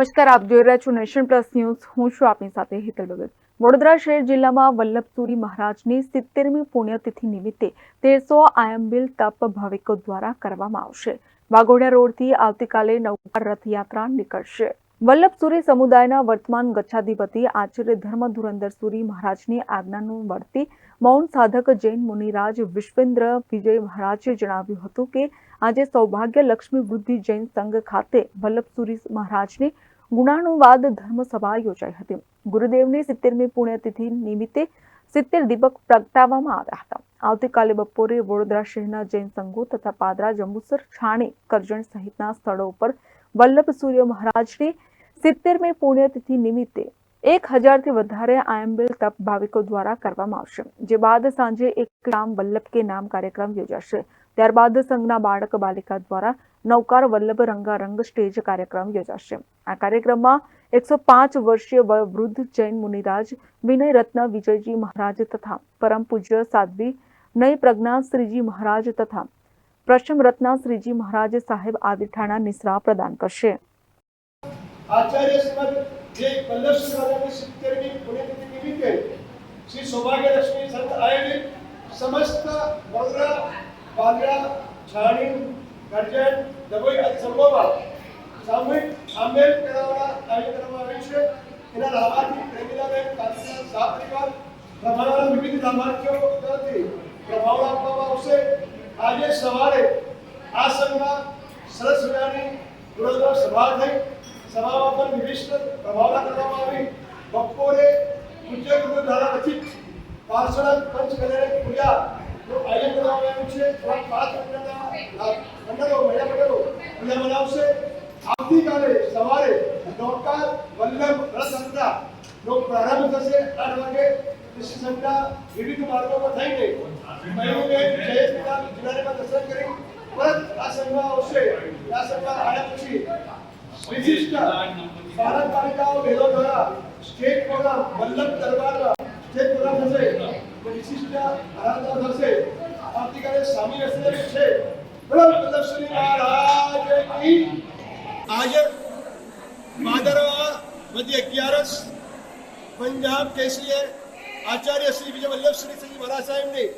નમસ્કાર, આપ જોઈ રહ્યા છો નેશન પ્લસ ન્યૂઝ. હું છું આપની સાથે હેતલ ભગત. વડોદરા શહેર જિલ્લામાં વલ્લભસુરી મહારાજની સિત્તેરમી પુણ્યતિથિ નિમિત્તે તેરસો આયંબિલ તપ ભાવિકો દ્વારા કરવામાં આવશે. વાઘોડિયા રોડથી આવતીકાલે નવકાર રથયાત્રા નીકળશે. વલ્લભસુરી સમુદાયના વર્તમાન ગચ્છાધિપતિ આચાર્ય ધર્મ ધુરંધર સુરી મહારાજની આજ્ઞાનું વર્તી મૌન સાધક જૈન મુનિરાજ વિશ્વેન્દ્ર વિજય મહારાજે જણાવ્યું હતું કે, આજે સૌભાગ્ય લક્ષ્મી વૃદ્ધિ જૈન સંઘ ખાતે વલ્લભસુરી મહારાજની ગુણાનુવાદ ધર્મસભા યોજાઈ હતી. ગુરુદેવની સિત્તેરમી પુણ્યતિથિ નિમિત્તે સિત્તેર દીપક પ્રગટાવવામાં આવ્યા હતા. આવતીકાલે બપોરે વડોદરા શહેરના જૈન સંઘો તથા પાદરા, જંબુસર, છાણી, કરજણ સહિતના સ્થળો ઉપર વલ્લભ સૂર્ય મહારાજની સિત્તેરમી પુણ્યતિથિ નિમિત્તે એક હજારથી વધારે આયંબિલ તપ ભાવિકો દ્વારા કરવામાં આવશે. જે બાદ સાંજે એક રામ વલ્લભ કે નામ કાર્યક્રમ યોજાશે. ત્યારબાદ સંઘના બાળક બાલિકા દ્વારા નૌકાર વલ્લભ રંગારંગ સ્ટેજ કાર્યક્રમ યોજાશે. આ કાર્યક્રમમાં એકસો પાંચ વર્ષીય વૃદ્ધ જૈન મુનિરાજ, વિનય રત્ન, વિજયજી મહારાજ તથા પરમ પૂજ્ય સાધ્વી, નય પ્રજ્ઞા શ્રીજી મહારાજ તથા પ્રશમ રત્ના શ્રીજી મહારાજ સાહેબ આદિઠાણા નિશ્રા પ્રદાન કરશે. આચાર્ય શ્રીમદ જે વલ્લભ રાજાની સિત્તેરમી પુણ્યતિથિ નિમિત્તે શ્રી સૌભાગ્યલક્ષ્મી સંત આયોજિત સમસ્ત વડોદરા પાદરા છાણી કરજણ ડભોઈ આદિ સંઘોમાં સામૂહિક આંબેડ કરાવવાના આયોજન આવ્યું છે. એના લાભાર્થી પ્રેમિલાબેન કાંતિલાલ શાહ પરિવાર, પ્રભાવના વિવિધ લાભાર્થીઓ તરફથી પ્રભાવ આપવામાં આવશે. આજે સવારે આ સંઘમાં સરસ મજાની વડોદરા સભા થઈ. સભામાં પણ વિશિષ્ટ પ્રભાવના કરવામાં આવી. બપોરે પૂજ્ય ગુરુ દ્વારા રચિત પાર્ષદ પંચ કલ્યાણ પૂજાનું પ્રારંભ કરી આ સંઘમાં આવશે. આ સંઘમાં આવ્યા પછી દ્વારા state programme Vallabh Darbar state programme થશે. વિશિષ્ટ આરાધના થશે. આવતીકાલે સ્વામી દર્શન છે. વલ્લભ શ્રી મહારાજ કી. આજે અગિયારસ પંજાબ કેસરીએ આચાર્ય શ્રી વિજય વલ્લભ શ્રી મહારાજ સાહેબની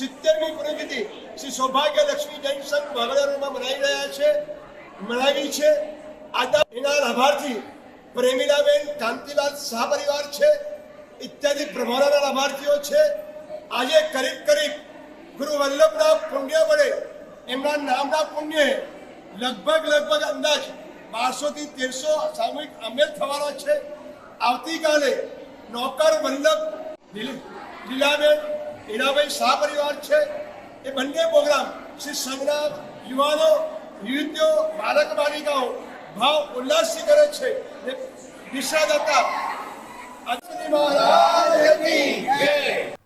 સિત્તેરમી પુણ્યતિથિ શ્રી સૌભાગ્ય લક્ષ્મી જૈન સંઘ મનાઈ રહ્યા છે, મનાવી છે. આદા એના લાભાર્થી પ્રેમીલાબેન કાંતિલાલ શાહ પરિવાર છે. ઇત્યાદિ પ્રભાવના લાભાર્થીઓ છે. આજે કરીબ કરીબ ગુરુ વલ્લભના પુણ્ય વડે એમના નામના પુણ્ય લગભગ લગભગ અંદાજ બારસો થી તેરસો સામૂહિક અમેલ થવાનો છે. આવતીકાલે નોકર વલ્લભ લીલ- લીલાબેન હીરાભાઈ શાહ પરિવાર છે. એ બંને પ્રોગ્રામ શ્રી સંઘના યુવાનો, યુવતીઓ બાળક બાલિકાઓ ભાવ ઉલ્લાસથી કરે છે. દિશા દત્તા અશ્વિની મહારાજ કી જય.